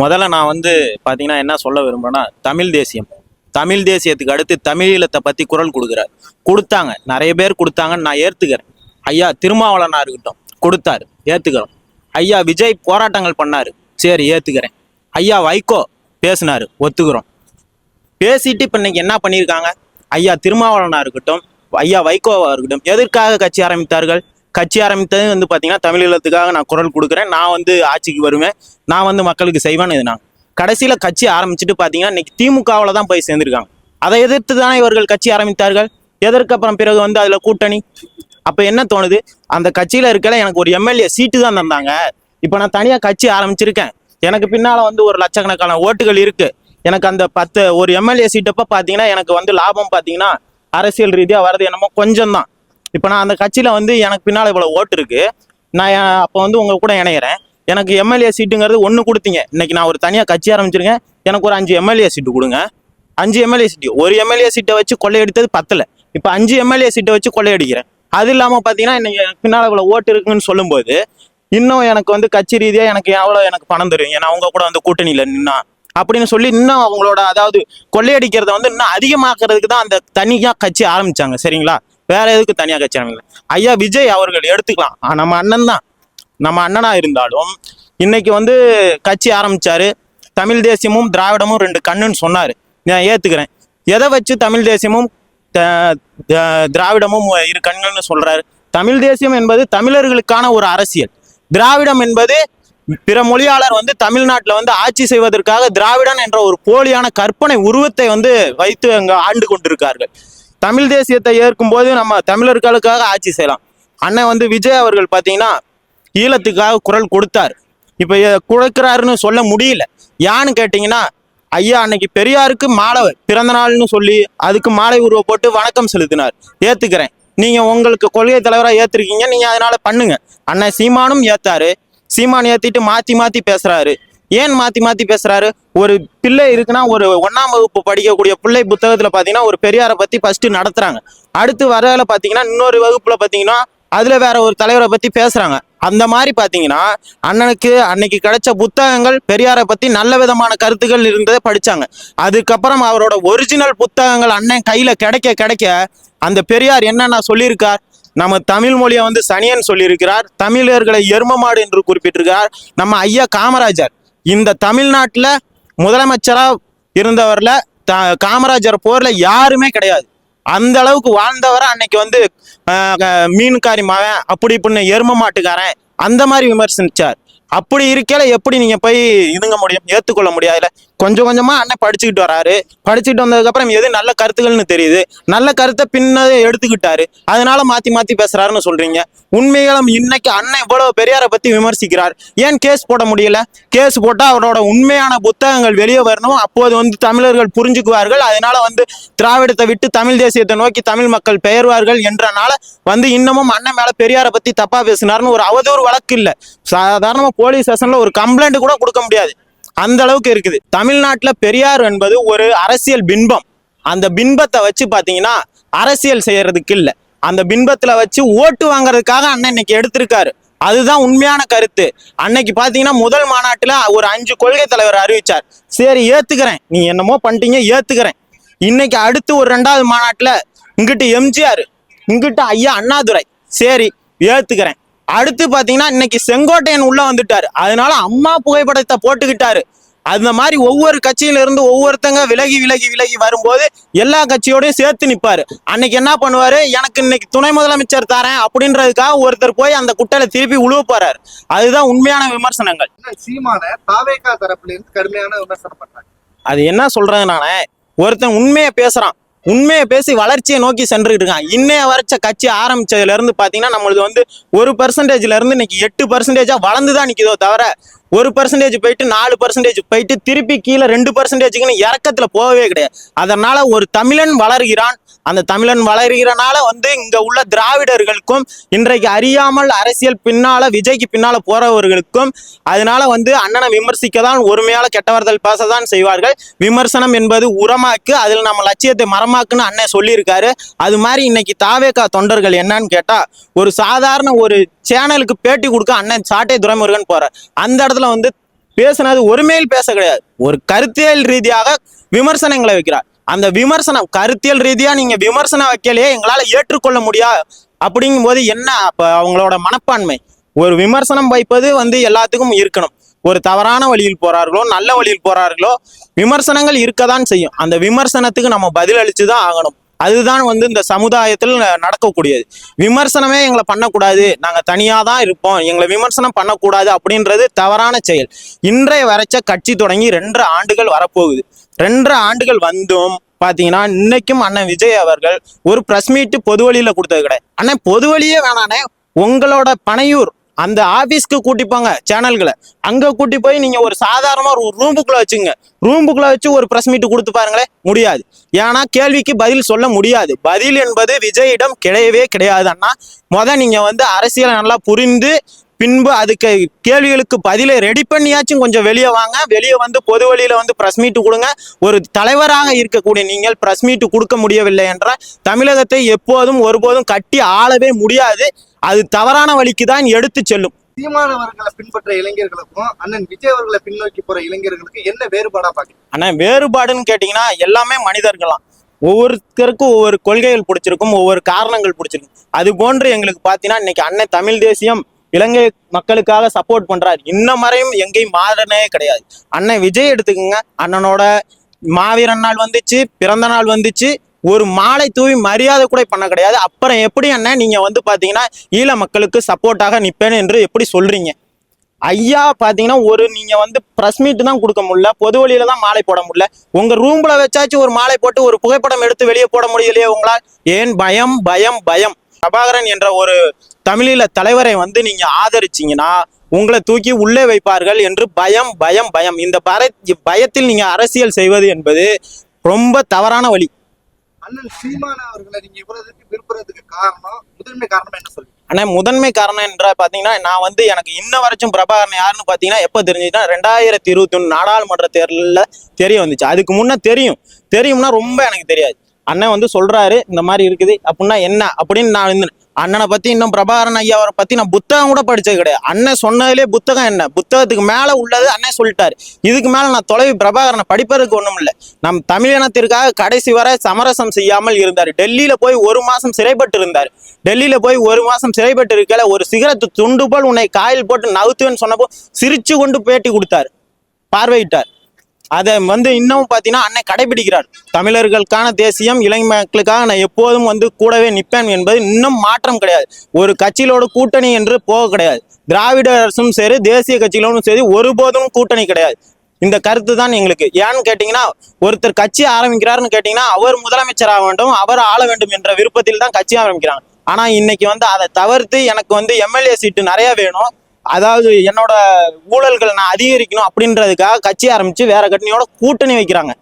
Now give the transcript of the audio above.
முதல்ல நான் வந்து பார்த்தீங்கன்னா என்ன சொல்ல விரும்புறேன்னா தமிழ் தேசியம். தமிழ் தேசியத்துக்கு அடுத்து தமிழீழத்தை பற்றி குரல் கொடுக்குறார். கொடுத்தாங்க. நிறைய பேர் கொடுத்தாங்கன்னு நான் ஏற்றுக்கிறேன் ஐயா திருமாவளனா இருக்கட்டும் கொடுத்தாரு. ஏற்றுக்கிறோம் ஐயா விஜய் போராட்டங்கள் பண்ணாரு. சரி ஏற்றுக்கிறேன் ஐயா வைகோ பேசினார். ஒத்துக்கிறோம். பேசிட்டு இப்போ இன்னைக்கு என்ன பண்ணியிருக்காங்க? ஐயா திருமாவளனா இருக்கட்டும் ஐயா வைகோவா இருக்கட்டும் எதற்காக கட்சி ஆரம்பித்தார்கள்? கட்சி ஆரம்பித்தது வந்து பார்த்தீங்கன்னா தமிழீழத்துக்காக நான் குரல் கொடுக்குறேன். நான் வந்து ஆட்சிக்கு வருவேன். நான் வந்து மக்களுக்கு செய்வேன் இது நான். கடைசியில் கட்சி ஆரம்பிச்சுட்டு பார்த்தீங்கன்னா இன்னைக்கு திமுகவில் தான் போய் சேர்ந்துருக்காங்க. அதை எதிர்த்து தானே இவர்கள் கட்சி ஆரம்பித்தார்கள்? எதற்கு அப்புறம் பிறகு வந்து அதில் கூட்டணி? அப்போ என்ன தோணுது? அந்த கட்சியில் இருக்கல எனக்கு ஒரு எம்எல்ஏ சீட்டு தான் தந்தாங்க. இப்போ நான் தனியாக கட்சி ஆரம்பிச்சிருக்கேன். எனக்கு பின்னால் வந்து ஒரு லட்சக்கணக்கான ஓட்டுகள் இருக்குது எனக்கு அந்த பத்து ஒரு எம்எல்ஏ சீட்டப்போ பார்த்தீங்கன்னா எனக்கு வந்து லாபம் பார்த்தீங்கன்னா அரசியல் ரீதியாக வர்றது என்னமோ கொஞ்சம் தான் இப்போ நான் அந்த கட்சியில் வந்து எனக்கு பின்னால் இவ்வளோ ஓட்டு இருக்கு. நான் அப்போ வந்து உங்கள் கூட இணையிறேன். எனக்கு எம்எல்ஏ சீட்டுங்கிறது ஒன்று கொடுத்தீங்க. இன்னைக்கு நான் ஒரு தனியாக கட்சி ஆரம்பிச்சிருக்கேன். எனக்கு ஒரு அஞ்சு எம்எல்ஏ சீட்டு கொடுங்க. அஞ்சு எம்எல்ஏ சீட்டு. ஒரு எம்எல்ஏ சீட்டை வச்சு கொள்ளையடித்தது பத்தல. இப்போ அஞ்சு எம்எல்ஏ சீட்டை வச்சு கொள்ளையடிக்கிறேன். அது இல்லாமல் பார்த்தீங்கன்னா இன்னைக்கு எனக்கு பின்னால் இவ்வளோ ஓட்டு இருக்குன்னு சொல்லும்போது இன்னும் எனக்கு வந்து கட்சி ரீதியாக எனக்கு எவ்வளோ எனக்கு பணம் தரும் ஏன்னா அவங்க கூட வந்து கூட்டணியில் நின்னா. அப்படின்னு சொல்லி இன்னும் அவங்களோட அதாவது கொள்ளையடிக்கிறத வந்து இன்னும் அதிகமாக்குறதுக்கு தான் அந்த தனியாக கட்சி ஆரம்பிச்சாங்க. சரிங்களா? வேற எதுக்கு தனியாக கட்சி ஆரம்பிக்கல ஐயா விஜய் அவர்கள் எடுத்துக்கலாம். நம்ம அண்ணன் தான். நம்ம அண்ணனா இருந்தாலும் இன்னைக்கு வந்து கட்சி ஆரம்பிச்சாரு. தமிழ் தேசியமும் திராவிடமும் ரெண்டு கண்ணுன்னு சொன்னாரு. நான் ஏத்துக்கிறேன். எதை வச்சு தமிழ் தேசியமும் த- திராவிடமும் இரு கண்கள்னு சொல்றாரு? தமிழ் தேசியம் என்பது தமிழர்களுக்கான ஒரு அரசியல். திராவிடம் என்பது பிற மொழியாளர் வந்து தமிழ்நாட்டில் வந்து ஆட்சி செய்வதற்காக திராவிடன் என்ற ஒரு போலியான கற்பனை உருவத்தை வந்து வைத்து அங்க ஆண்டு கொண்டிருக்கார்கள். தமிழ் தேசியத்தை ஏற்கும்போது நம்ம தமிழர்களுக்காக ஆட்சி செய்யலாம். அண்ணன் வந்து விஜய் அவர்கள் பார்த்தீங்கன்னா ஈழத்துக்காக குரல் கொடுத்தார். இப்போ கொடுக்குறாருன்னு சொல்ல முடியல. ஏன்னு கேட்டிங்கன்னா ஐயா அன்னைக்கு பெரியாருக்கு மாலை பிறந்த நாள்னு சொல்லி அதுக்கு மாலை உருவ போட்டு வணக்கம் செலுத்தினார். ஏற்றுக்கிறேன் நீங்கள் உங்களுக்கு கொள்கை தலைவராக ஏற்றிருக்கீங்க நீங்கள் அதனால் பண்ணுங்க. அண்ணன் சீமானும் ஏற்றாரு சீமான் ஏற்றிட்டு மாற்றி மாற்றி பேசுகிறாரு ஏன் மாத்தி மாத்தி பேசுறாரு? ஒரு பிள்ளை இருக்குன்னா ஒரு ஒன்னாம் வகுப்பு படிக்கக்கூடிய பிள்ளை புத்தகத்துல பாத்தீங்கன்னா ஒரு பெரியாரை பத்தி ஃபர்ஸ்ட் நடத்துறாங்க. அடுத்து வரல பாத்தீங்கன்னா இன்னொரு வகுப்புல பாத்தீங்கன்னா அதுல வேற ஒரு தலைவரை பத்தி பேசுறாங்க. அந்த மாதிரி பாத்தீங்கன்னா அண்ணனுக்கு அன்னைக்கு கிடைச்ச புத்தகங்கள் பெரியாரை பத்தி நல்ல விதமான கருத்துக்கள் இருந்ததை படிச்சாங்க. அதுக்கப்புறம் அவரோட ஒரிஜினல் புத்தகங்கள் அண்ணன் கையில கிடைக்க கிடைக்க அந்த பெரியார் என்னென்ன சொல்லியிருக்கார்? நம்ம தமிழ் மொழியை வந்து சனியன் சொல்லியிருக்கிறார். தமிழர்களை எரும மாடு என்று குறிப்பிட்டிருக்கிறார். நம்ம ஐயா காமராஜர். இந்த தமிழ்நாட்டில் முதலமைச்சராக இருந்தவரில் த- காமராஜர் போரில் யாருமே கிடையாது. அந்த அளவுக்கு வாழ்ந்தவரை அன்னைக்கு வந்து மீன்காரி மவன் அப்படி இப்படின்னு எரும மாட்டுக்காரன் அந்த மாதிரி விமர்சிச்சார். அப்படி இருக்கையில எப்படி நீங்க போய் இதுங்க முடியும் ஏத்துக்கொள்ள முடியாதுல கொஞ்சம் கொஞ்சமாக அண்ணன் படிச்சுக்கிட்டு வராரு. படிச்சுக்கிட்டு வந்ததுக்கப்புறம் எது நல்ல கருத்துக்கள்னு தெரியுது. நல்ல கருத்தை பின்னதே எடுத்துக்கிட்டாரு. அதனால மாற்றி மாற்றி பேசுறாருன்னு சொல்றீங்க. உண்மைகளும் இன்னைக்கு அண்ணன் இவ்வளவு பெரியாரை பற்றி விமர்சிக்கிறார். ஏன் கேஸ் போட முடியல? கேஸ் போட்டால் அவரோட உண்மையான புத்தகங்கள் வெளியே வரணும். அப்போது வந்து தமிழர்கள் புரிஞ்சுக்குவார்கள். அதனால வந்து திராவிடத்தை விட்டு தமிழ் தேசியத்தை நோக்கி தமிழ் மக்கள் பெயர்வார்கள் என்றனால வந்து இன்னமும் அண்ணன் மேலே பெரியாரை பற்றி தப்பாக பேசினார்னு ஒரு அவதூறு வழக்கு இல்லை. சாதாரணமாக போலீஸ் ஸ்டேஷனில் ஒரு கம்ப்ளைண்ட் கூட கொடுக்க முடியாது. அந்த அளவுக்கு இருக்குது. தமிழ்நாட்டில் பெரியார் என்பது ஒரு அரசியல் பின்பம். அந்த பின்பத்தை வச்சு பார்த்தீங்கன்னா அரசியல் செய்யறதுக்கு இல்லை. அந்த பின்பத்தில் வச்சு ஓட்டு வாங்குறதுக்காக அண்ணன் இன்னைக்கு எடுத்திருக்காரு. அதுதான் உண்மையான கருத்து. அன்னைக்கு பாத்தீங்கன்னா முதல் மாநாட்டுல ஒரு அஞ்சு கொள்கை தலைவர் அறிவிச்சார். சரி ஏத்துக்கிறேன். நீ என்னமோ பண்ணிட்டீங்க ஏத்துக்கிறேன். இன்னைக்கு அடுத்து ஒரு ரெண்டாவது மாநாட்டுல இங்கிட்டு எம்ஜிஆர் இங்கிட்டு ஐயா அண்ணாதுரை. சரி ஏத்துக்கிறேன். அடுத்து பாத்தீங்கன்னா இன்னைக்கு செங்கோட்டையன் உள்ள வந்துட்டாரு. அதனால அம்மா புகைப்படத்தை போட்டுக்கிட்டாரு. அந்த மாதிரி ஒவ்வொரு கட்சியில இருந்து ஒவ்வொருத்தங்க விலகி விலகி விலகி வரும்போது எல்லா கட்சியோடையும் சேர்த்து நிப்பாரு. அன்னைக்கு என்ன பண்ணுவாரு? எனக்கு இன்னைக்கு துணை முதலமைச்சர் தரேன் அப்படின்றதுக்காக ஒருத்தர் போய் அந்த குட்டையில திருப்பி உழுவ போறாரு. அதுதான் உண்மையான விமர்சனங்கள். சீமான தாவேகா தரப்புல இருந்து கடுமையான விமர்சனம் பண்றாங்க. அது என்ன சொல்றது நானே ஒருத்தன் உண்மையை பேசுறான். உண்மையை பேசி வளர்ச்சியை நோக்கி சென்றுட்டு இருக்கான். இன்னைய வரைச்ச கட்சி ஆரம்பிச்சதுல இருந்து பாத்தீங்கன்னா நம்மளது வந்து ஒரு பர்சன்டேஜ்ல இருந்து இன்னைக்கு எட்டு பர்சன்டேஜா வளர்ந்துதான் நிக்குதோ தவிர ஒரு பர்சன்டேஜ் போயிட்டு நாலு பர்சன்டேஜ் போயிட்டு திருப்பி கீழே ரெண்டு பர்சன்டேஜுக்குன்னு இறக்கத்துல போகவே கிடையாது. அதனால ஒரு தமிழன் வளர்கிறான். அந்த தமிழன் வளர்கிறனால வந்து இங்க உள்ள திராவிடர்களுக்கும் இன்றைக்கு அறியாமல் அரசியல் பின்னால விஜய்க்கு பின்னால போறவர்களுக்கும் அதனால வந்து அண்ணனை விமர்சிக்க தான் ஒருமையால கெட்டவர்கள் பேசதான் செய்வார்கள். விமர்சனம் என்பது உரமாக்கு அதில் நம்ம லட்சியத்தை மரமாக்குன்னு அண்ணன் சொல்லியிருக்காரு. அது மாதிரி இன்னைக்கு தாவேகா தொண்டர்கள் என்னன்னு கேட்டா ஒரு சாதாரண ஒரு சேனலுக்கு பேட்டி கொடுக்க அண்ணன் சாட்டை துரைமுருகன் போகிறார் அந்த இடத்துல வந்து பேசுனது ஒருமையில் பேச கிடையாது. ஒரு கருத்தியல் ரீதியாக விமர்சனங்களை வைக்கிறார். அந்த விமர்சனம் கருத்தியல் ரீதியா நீங்க விமர்சனம் வைக்கலையே எங்களால ஏற்றுக்கொள்ள முடியா? அப்படிங்கும்போது என்ன அப்ப அவங்களோட மனப்பான்மை? ஒரு விமர்சனம் வைப்பது வந்து எல்லாத்துக்கும் இருக்கணும். ஒரு தவறான வழியில் போறார்களோ நல்ல வழியில் போறார்களோ விமர்சனங்கள் இருக்க தான் செய்யும். அந்த விமர்சனத்துக்கு நம்ம பதில் தான் ஆகணும். அதுதான் வந்து இந்த சமுதாயத்தில் நடக்கக்கூடியது. விமர்சனமே எங்களை பண்ணக்கூடாது. நாங்கள் தனியாக தான் இருப்போம். எங்களை விமர்சனம் பண்ணக்கூடாது அப்படின்றது தவறான செயல். இன்றைய வரைச்ச கட்சி தொடங்கி ரெண்டு ஆண்டுகள் வரப்போகுது. ரெண்டரை ஆண்டுகள் வந்தும் பார்த்தீங்கன்னா இன்னைக்கும் அண்ணன் விஜய் அவர்கள் ஒரு பிரஸ் மீட்டு பொதுவழியில் கொடுத்தது கிடையாது. அண்ணன் பொது வழியே வேணானே உங்களோட பனையூர் அந்த ஆபீஸ்க்கு கூட்டி போங்க சேனல்களை அங்க கூட்டி போய் நீங்க ஒரு சாதாரணமா ஒரு ரூமுக்குள்ள வச்சுங்க. ரூமுக்குள்ள வச்சு ஒரு பிரஸ் மீட் கொடுத்து பாருங்களேன் முடியாது. ஏன்னா கேள்விக்கு பதில் சொல்ல முடியாது. பதில் என்பது விஜயிடம் கிடையவே கிடையாது அண்ணா. முத நீங்க வந்து அரசியலை நல்லா புரிந்து பின்பு அதுக்கு கேள்விகளுக்கு பதிலை ரெடி பண்ணியாச்சும் கொஞ்சம் வெளியே வாங்க. வெளியே வந்து பொது வழியில வந்து பிரஸ் மீட்டு கொடுங்க. ஒரு தலைவராக இருக்கக்கூடிய நீங்கள் பிரஸ் மீட் கொடுக்க முடியவில்லை என்றால் தமிழகத்தை எப்போதும் ஒருபோதும் கட்டி ஆளவே முடியாது. அது தவறான வழிக்கு தான் எடுத்து செல்லும். சீமானவர்களை பின்பற்ற இளைஞர்களுக்கும் அண்ணன் விஜய் அவர்களை பின்னோக்கி போற இளைஞர்களுக்கு என்ன வேறுபாடா பாக்குறீங்க? ஆனா வேறுபாடுன்னு கேட்டிங்கன்னா எல்லாமே மனிதர்களாம் ஒவ்வொருத்தருக்கும் ஒவ்வொரு கொள்கைகள் பிடிச்சிருக்கும் ஒவ்வொரு காரணங்கள் பிடிச்சிருக்கும். அது போன்று எங்களுக்கு பார்த்தீங்கன்னா இன்னைக்கு அண்ணன் தமிழ் தேசியம் இலங்கை மக்களுக்காக சப்போர்ட் பண்றாரு. இன்ன வரையும் எங்கேயும் மாறனே கிடையாது. அண்ணன் விஜய் எடுத்துக்கோங்க. அண்ணனோட மாவீரன் நாள் வந்துச்சு பிறந்த நாள் வந்துச்சு. ஒரு மாலை தூவி மரியாதை கூட பண்ண கிடையாது. அப்புறம் எப்படி என்ன நீங்கள் வந்து பார்த்தீங்கன்னா ஈழ மக்களுக்கு சப்போர்ட்டாக நிற்பேன் என்று எப்படி சொல்கிறீங்க ஐயா பார்த்தீங்கன்னா ஒரு நீங்கள் வந்து ப்ரெஸ் மீட் தான் கொடுக்க முடியல பொது வழியில தான் மாலை போட முடியல. உங்கள் ரூமில் வச்சாச்சும் ஒரு மாலை போட்டு ஒரு புகைப்படம் எடுத்து வெளியே போட முடியலையே உங்களால்? ஏன் பயம் பயம் பயம்? பிரபாகரன் என்ற ஒரு தமிழீழ தலைவரை வந்து நீங்கள் ஆதரிச்சீங்கன்னா உங்களை தூக்கி உள்ளே வைப்பார்கள் என்று பயம் பயம் பயம். இந்த பர பயத்தில் நீங்கள் அரசியல் செய்வது என்பது ரொம்ப தவறான வழி. அண்ணன் சீமான அவர்களை நீங்க இவ்வளவுக்கு விரும்புறதுக்கு காரணம் முதன்மை காரணம் என்ன சொல்லுங்க ஆனா முதன்மை காரணம் என்ற பாத்தீங்கன்னா நான் வந்து எனக்கு இன்ன வரைக்கும் பிரபாகரன் யாருன்னு பாத்தீங்கன்னா எப்ப தெரிஞ்சுன்னா ரெண்டாயிரத்தி இருபத்தி ஒண்ணு நாடாளுமன்ற தேர்தலில் தெரிய வந்துச்சு. அதுக்கு முன்னே தெரியும். தெரியும்னா ரொம்ப எனக்கு தெரியாது. அண்ணன் வந்து சொல்றாரு இந்த மாதிரி இருக்குது அப்படின்னா என்ன? அப்படின்னு நான் வந்து அண்ணனை பத்தி இன்னும் பிரபாகரன் ஐயா அவரை பத்தி நான் புத்தகம் கூட படிச்சது கிடையாது. அண்ணன் சொன்னதுலேயே புத்தகம் என்ன? புத்தகத்துக்கு மேல உள்ளது அண்ணன் சொல்லிட்டாரு. இதுக்கு மேல நான் தொலைவி பிரபாகரனை படிப்பதற்கு ஒண்ணும் இல்லை. நம் தமிழினத்திற்காக கடைசி வரை சமரசம் செய்யாமல் இருந்தார். டெல்லியில போய் ஒரு மாசம் சிறைப்பட்டு இருந்தார். டெல்லியில போய் ஒரு மாசம் சிறைப்பட்டு இருக்கல ஒரு சிகரத்து துண்டு போல் உன்னை காயில் போட்டு நவுத்துவேன்னு சொன்னப்போ சிரிச்சு கொண்டு பேட்டி கொடுத்தார். பார்வையிட்டார். அதை வந்து இன்னமும் பார்த்தீங்கன்னா அண்ணன் கடைபிடிக்கிறார். தமிழர்களுக்கான தேசியம் இளைஞ மக்களுக்காக நான் எப்போதும் வந்து கூடவே நிற்பேன் என்பது இன்னும் மாற்றம் கிடையாது. ஒரு கட்சியிலோட கூட்டணி என்று போக கிடையாது. திராவிட அரசும் சரி தேசிய கட்சிகளோடும் சரி ஒருபோதும் கூட்டணி கிடையாது. இந்த கருத்து தான் எங்களுக்கு. ஏன்னு கேட்டிங்கன்னா ஒருத்தர் கட்சி ஆரம்பிக்கிறாருன்னு கேட்டிங்கன்னா அவர் முதலமைச்சர் ஆக வேண்டும் அவர் ஆள வேண்டும் என்ற விருப்பத்தில் தான் கட்சி ஆரம்பிக்கிறாங்க. ஆனா இன்னைக்கு வந்து அதை தவிர்த்து எனக்கு வந்து எம்எல்ஏ சீட்டு நிறைய வேணும். அதாவது என்னோட ஊழல்கள் நான் அதிகரிக்கணும் அப்படின்றதுக்காக கட்சி ஆரம்பிச்சு வேற கட்சியோட கூட்டணி வைக்கிறாங்க.